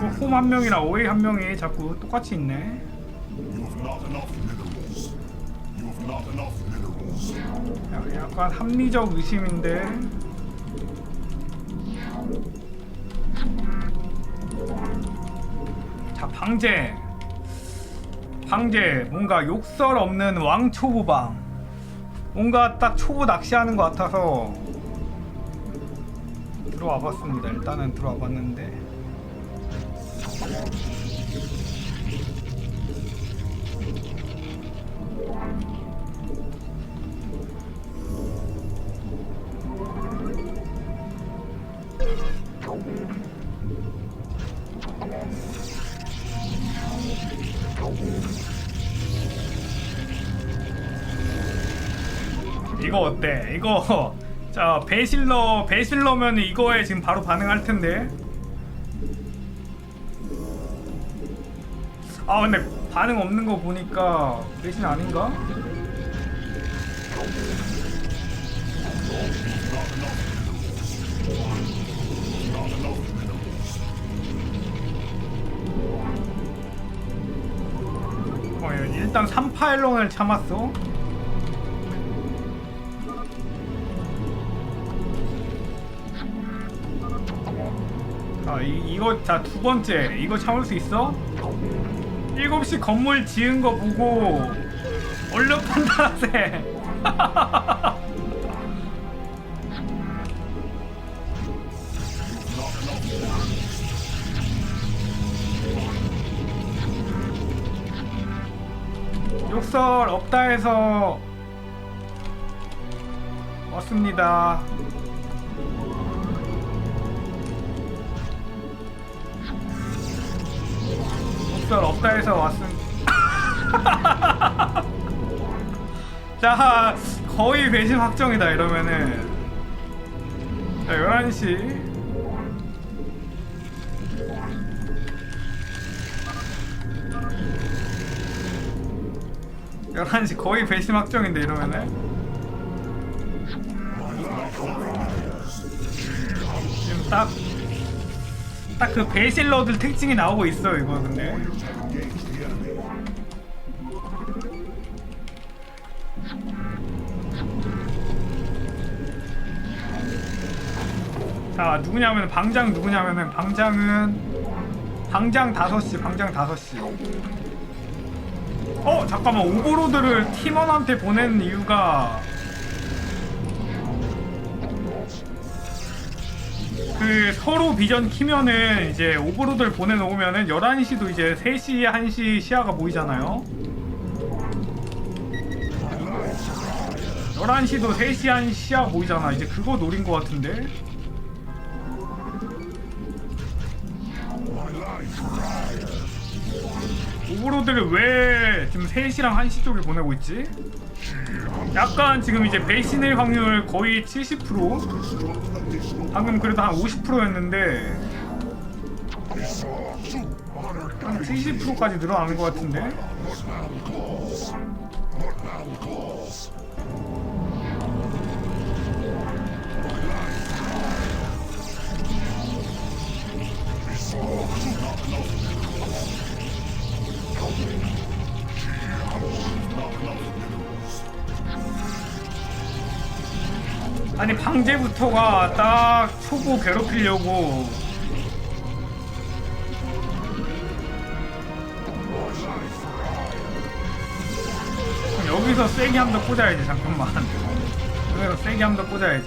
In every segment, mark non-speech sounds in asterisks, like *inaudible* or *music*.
자꾸 홈 한 명이랑 어웨이 한 명이 자꾸 똑같이 있네. 약간 합리적 의심인데. 자, 방제. 방제. 뭔가 욕설 없는 왕초보방. 뭔가 딱 초보 낚시하는 것 같아서 들어와 봤습니다. 일단은 들어와 봤는데. 이거 어때? 이거 *laughs* 자 배실러 배실러면 이거에 지금 바로 반응할 텐데. 아 근데 반응 없는 거 보니까 배신 아닌가? 어, 일단 3파일론을 참았어. 아, 이, 이거 자 두 번째 이거 참을 수 있어? 7시 건물 지은 거 보고 얼른 판단하세. *laughs* 욕설 없다 해서 왔습니다. 욕설 없다 해서 왔음. *laughs* 자, 거의 배신 확정이다 이러면은. 자, 11시. 열한 시 거의 배신 확정인데 이러면은 지금 딱 딱그 배실러들 특징이 나오고 있어 이거 근데. 자 누구냐면 방장 누구냐면은 방장은 방장 5시 방장 5시 어 잠깐만. 오버로드를 팀원한테 보낸 이유가 그 서로 비전 키면은 이제 오버로드를 보내놓으면은 11시도 이제 3시 1시 시야가 보이잖아요. 11시도 3시 1시 시야가 보이잖아. 이제 그거 노린 것 같은데? 오버로드를 왜 지금 3시랑 1시 쪽에 보내고 있지? 약간 지금 이제 배신의 확률 거의 70% 방금 그래도 한 50%였는데 한 70%까지 늘어나는 것 같은데 아니 방제부터가 딱 초보 괴롭히려고. 여기서 세게 한번더 꽂아야지 잠깐만. 여기서 세게 한번더 꽂아야지.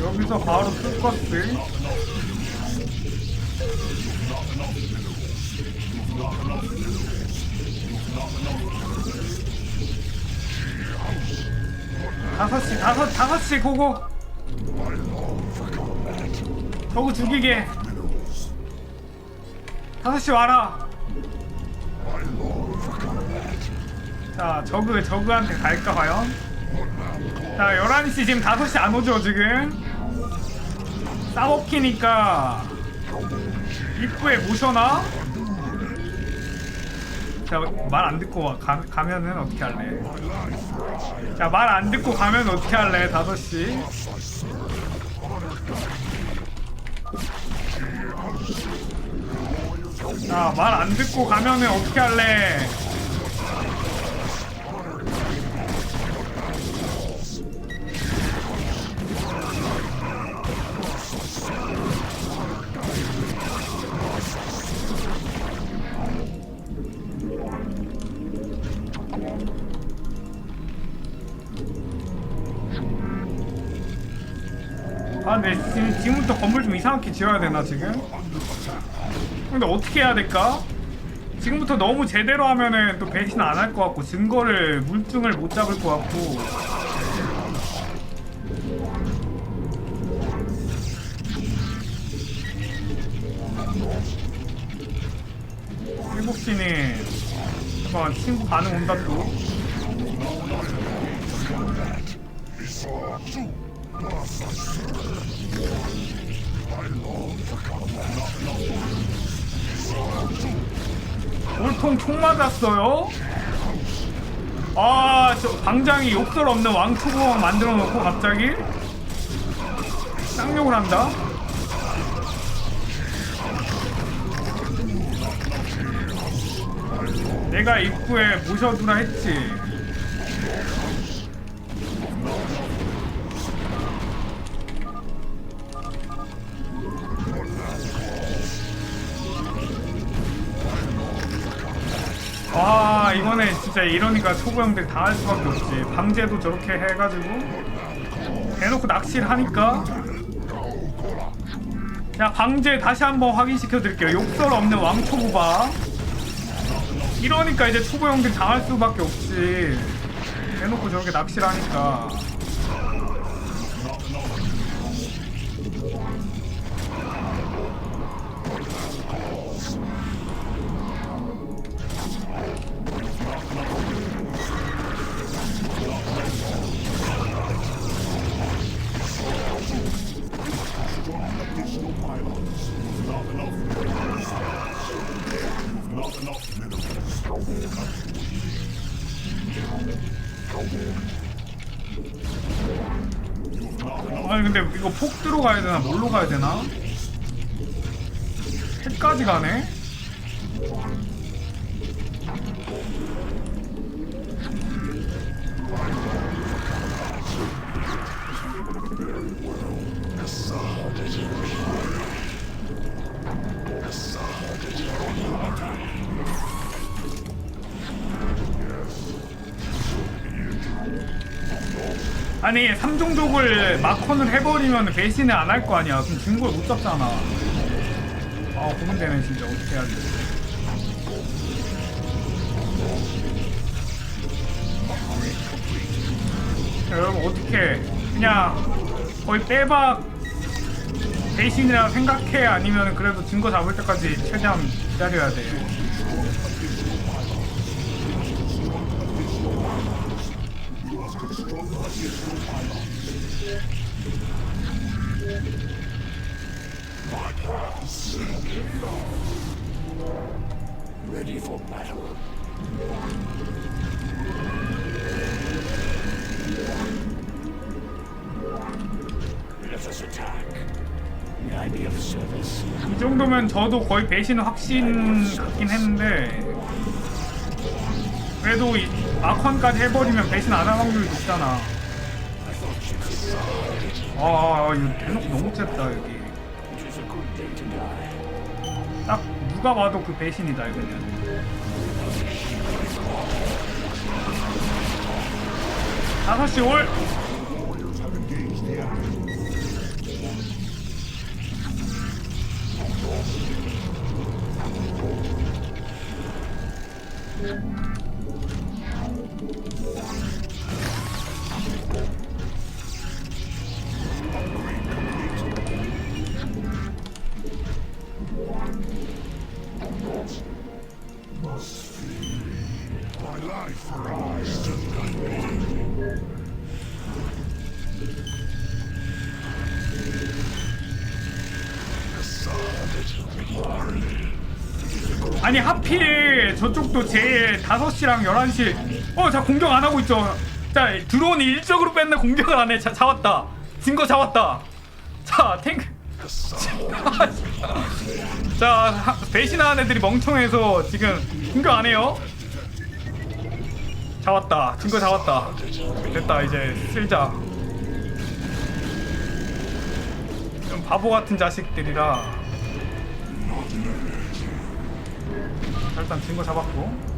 여기서 바로 풀커스 다섯 시 다섯 다섯 시 고고. 저거 죽이게. 다섯 시 와라. 자 저그 저그한테 갈까 과연 자 11시 지금 5시 안 오죠 지금? 싸먹히니까 입구에 모셔놔 자말 안 듣고 와- 가, 가면은 어떻게 할래? 자말 안 듣고 가면 어떻게 할래? 5시 자말 안 듣고 가면은 어떻게 할래? 지금, 지금부터 건물 좀 이상하게 지어야 되나 지금? 근데 어떻게 해야 될까? 지금부터 너무 제대로 하면은 또 배신 안 할 것 같고 증거를 물증을 못 잡을 것 같고 일곱 시는 잠깐 친구 반응 온다 또. 올통 총 맞았어요? 아, 저 방장이 욕설 없는 왕초보왕 만들어 놓고 갑자기 쌍욕을 한다? 내가 입구에 모셔두라 했지. 이번에 진짜 이러니까 초보 형들 당할 수밖에 없지. 방제도 저렇게 해가지고 대놓고 낚시를 하니까 자 방제 다시 한번 확인시켜 드릴게요. 욕설 없는 왕초보바. 이러니까 이제 초보 형들 당할 수밖에 없지. 대놓고 저렇게 낚시를 하니까 근데 이거 폭 들어가야 되나 뭘로 가야 되나? 해까지 가네? 아니 삼종족을 마컨을 해버리면 배신을 안 할 거 아니야. 그럼 증거를 못 잡잖아. 아 고민되네 진짜 어떻게 해야 돼. 자, 여러분 어떻게 그냥 거의 빼박 배신이라 생각해? 아니면 그래도 증거 잡을 때까지 최대한 기다려야 돼 이 정도면 저도 거의 배신 확신 같긴 했는데 그래도 이 마컨까지 해버리면 배신 안 할 확률이 높잖아 아 이거 대놓고 너무 쨌다 여기. 딱 누가 봐도 그 배신이다 이거는 다섯 시 올! 아니 하필 저쪽도 제 5시랑 11시. 어 자 공격 안 하고 있죠. 자 드론 일적으로 뺐네 공격을 안해. 자 잡았다. 증거 잡았다. 자 탱크. *laughs* 자 하- 배신하는 애들이 멍청해서 지금 공격 안 해요. 잡았다. 증거 잡았다. 됐다 이제 쓸자. 좀 바보 같은 자식들이라 일단 증거 잡았고.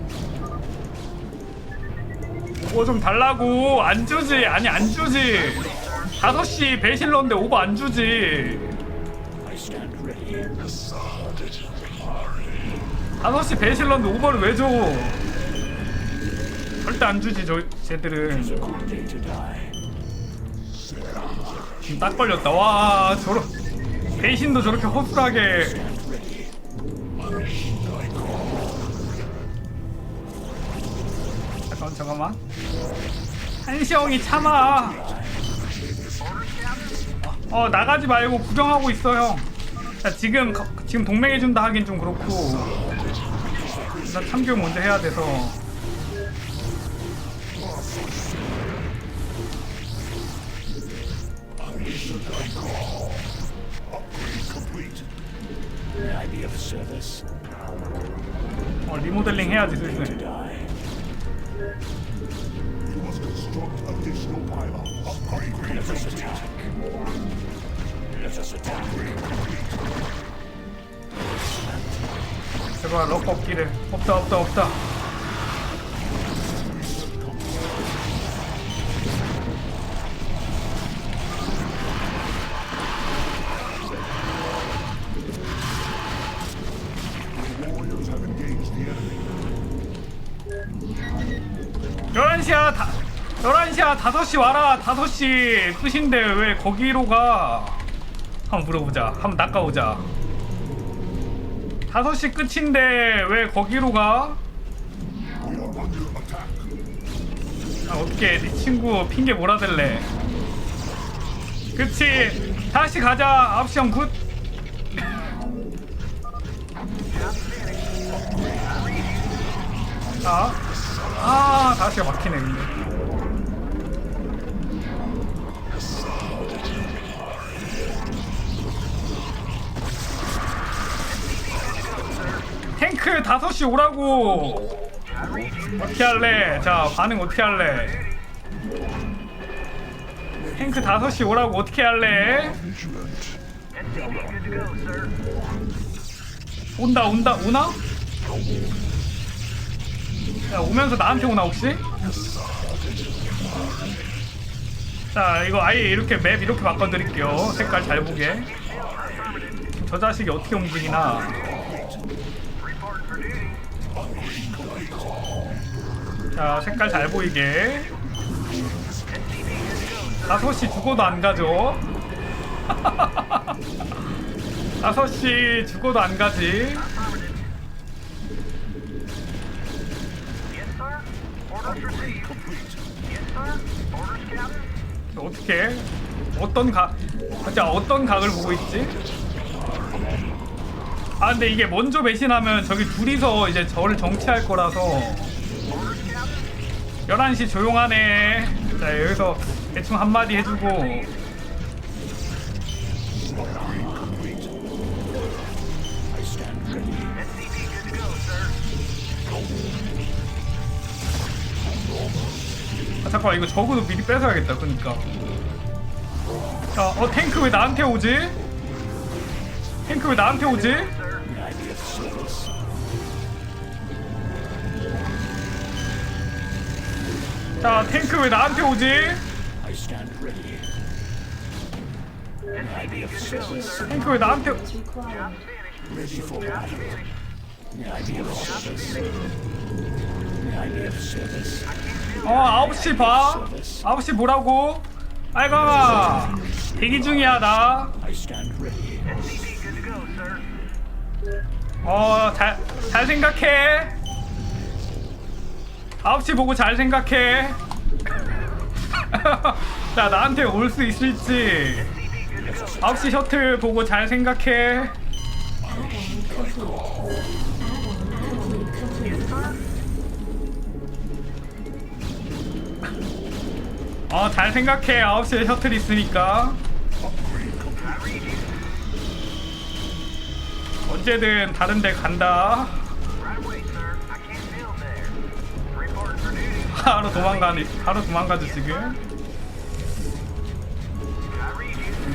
오버 좀 달라고. 안 주지. 아니 안 주지. 5시 배실러인데 오버 안 주지. 5시 배실러인데 오버를 왜 줘? 절대 안 주지 저 쟤들은. 딱 걸렸다. 와 저런 배신도 저렇게 허술하게 잠깐 잠깐만. 한시 형이 참아. 어 나가지 말고 구경하고 있어 형. 자, 지금 가- 지금 동맹해준다 하긴 좀 그렇고. 일단 참교육 먼저 해야 돼서. 어, 리모델링 해야지 슬슬 You must construct additional pylon. Upgrade complete. 제발 럭 없기를 없다 없다 없다 야 5시 와라. 5시 끝인데 왜 거기로 가? 한번 물어보자. 한번 낚아오자. 5시 끝인데 왜 거기로 가? 아, 어떻게 네 친구 핑계 몰아댈래. 그치. 다시 가자. 9시 형굿. 자, 아 다시가 막히네 근데 탱크 5시 오라고 어떻게 할래? 자 반응 어떻게 할래? 탱크 5시 오라고 어떻게 할래? 온다 온다 오나? 야 오면서 나한테 오나 혹시? 자 이거 아예 이렇게 맵 이렇게 바꿔드릴게요 색깔 잘 보게 저 자식이 어떻게 움직이나 자 색깔 잘 보이게. 5시 죽어도 안 가죠? *laughs* 5시 죽어도 안 가지. 어떻게? 어떤 각 자, 어떤 각을 보고 있지? 아 근데 이게 먼저 배신하면 저기 둘이서 이제 저를 정치할 거라서 11시 조용하네 자 여기서 대충 한마디 해주고 아 잠깐만 이거 저거도 미리 뺏어야겠다 그니까 자 어 탱크 왜 나한테 오지? 탱크 왜 나한테 오지? 자 탱크 왜 나한테 오지? 탱크 왜 나한테 어 9시 봐 9시 뭐라고? 아이가 대기 중이야 나 어, 잘, 잘 생각해. 9시 보고 잘 생각해. *laughs* 나 나한테 올 수 있을지. 9시 셔틀 보고 잘 생각해. 어, 잘 생각해. 9시에 셔틀 있으니까. 언제든 다른 데 간다. 바로 도망가니, 바로 도망가죠, 지금.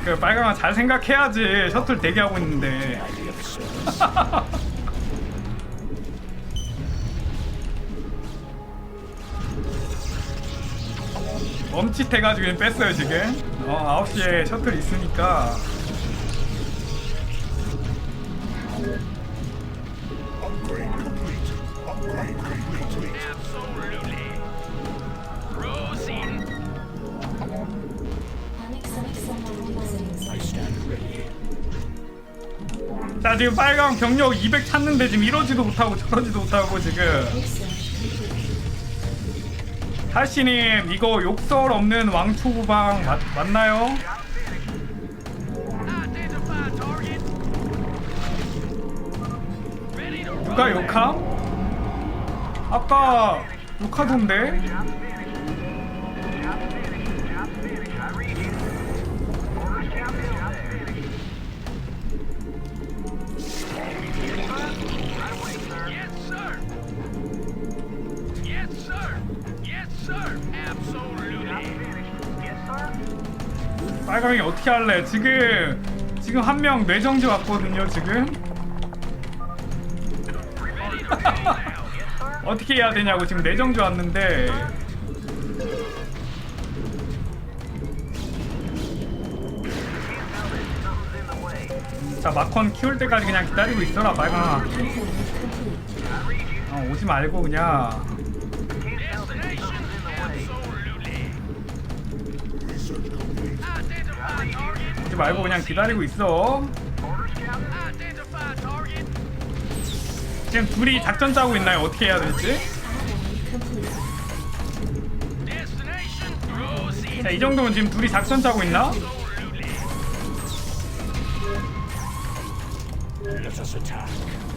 그 빨강아 잘 생각해야지. 셔틀 대기하고 있는데. *laughs* 멈칫해가지고 뺐어요 지금 어 9시에 셔틀 있으니까 자 지금 빨강 병력 200 찾는데 지금 이러지도 못하고 저러지도 못하고 지금 하시님 이거 욕설 없는 왕초구방 맞, 맞나요? 누가 욕함? 아까 욕하던데? 빨강이 어떻게 할래? 지금 지금 한 명 뇌정지 왔거든요 지금. *laughs* 어떻게 해야 되냐고 지금 뇌정지 왔는데. 자 마컨 키울 때까지 그냥 기다리고 있어라 빨강아 어, 오지 말고 그냥 말고 그냥 기다리고 있어. 지금 둘이 작전 짜고 있나요? 어떻게 해야 될지? 자 이 정도면 지금 둘이 작전 짜고 있나?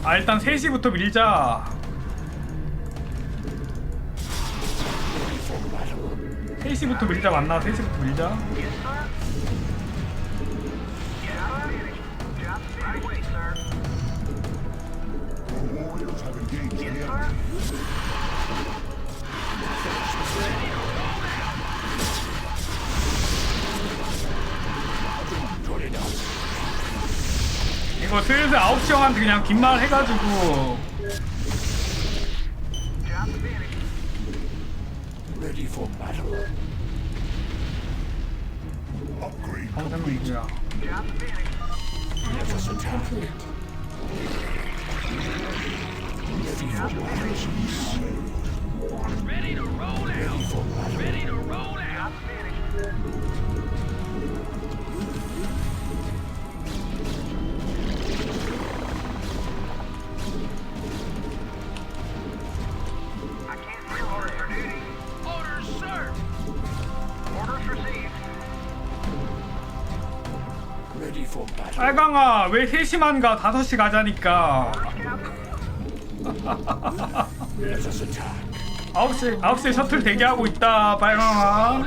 아 일단 3시부터 밀자. 3시부터 밀자 맞나? 3시부터 밀자 이거 슬슬 9시 형한테 그냥 빈말 해가지고 Job finished. Ready for battle. Upgrade 방금 finished. 빨강아 왜 3시만 가 5시 가자니까. 9시 9시에 셔틀 대기하고 있다 빨강아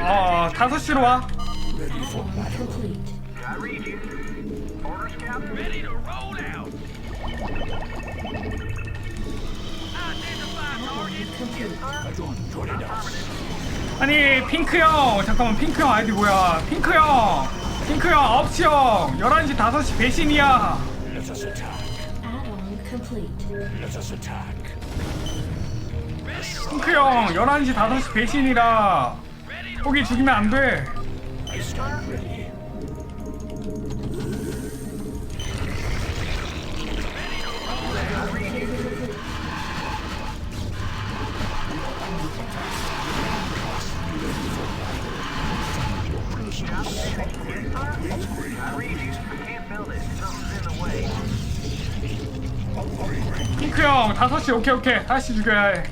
어 5시로 와. 아니 핑크 형 잠깐만 핑크 형 아이디 뭐야 핑크 형 핑크 형 9시 형 11시 5시 배신이야. 핑크 형 11시 5시 배신이라 거기 죽이면 안돼 ready. I read you. I can't build it. Something's in the way. 핑크 형 5시 오케이 오케이 다시 죽여야 해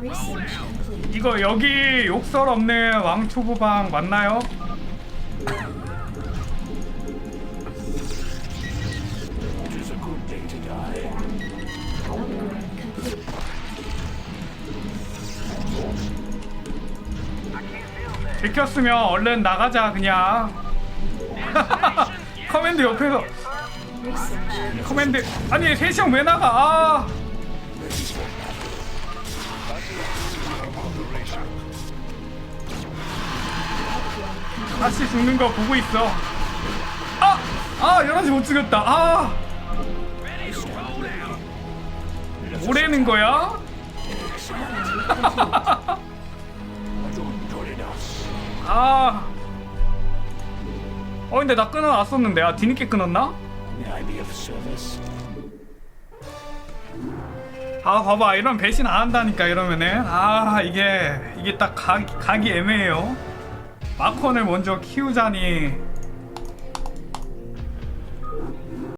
Research complete. 이거 여기 욕설 없는 왕초보방 맞나요? 들켰으면 얼른 나가자 그냥 *laughs* 커맨드 옆에서. 커맨드 아니 셋이 형왜 나가 아 다시 죽는 거 보고 있어 아! 아 11시 못 죽였다 아 뭐라는 거야? *laughs* 아. 어 근데 나 끊어놨었는데. 아 뒤늦게 끊었나? 아 봐봐. 이런 배신 안 한다니까 이러면은. 아 이게 이게 딱 각, 각이 애매해요. 마콘을 먼저 키우자니